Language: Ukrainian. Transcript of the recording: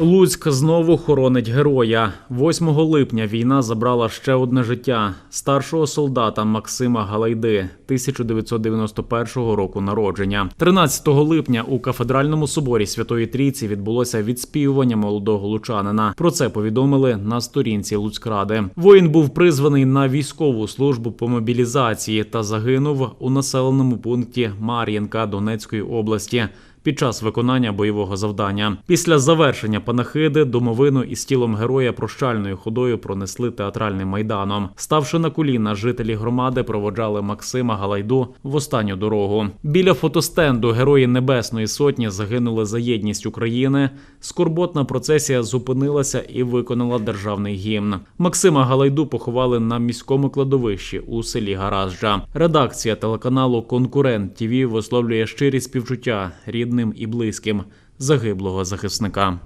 Луцьк знову хоронить героя. 8 липня війна забрала ще одне життя старшого солдата Максима Галайди, 1991 року народження. 13 липня у кафедральному соборі Святої Трійці відбулося відспівування молодого лучанина. Про це повідомили на сторінці Луцькради. Воїн був призваний на військову службу по мобілізації та загинув у населеному пункті Мар'їнка Донецької області під час виконання бойового завдання. Після завершення панахиди домовину із тілом героя прощальною ходою пронесли театральним майданом. Ставши на коліна, жителі громади проводжали Максима Галайду в останню дорогу. Біля фотостенду Герої Небесної Сотні загинули за єдність України. Скорботна процесія зупинилася і виконала державний гімн. Максима Галайду поховали на міському кладовищі у селі Гаражджа. Редакція телеканалу Конкурент ТІВІ висловлює щирі співчуття рідним і близьким загиблого захисника.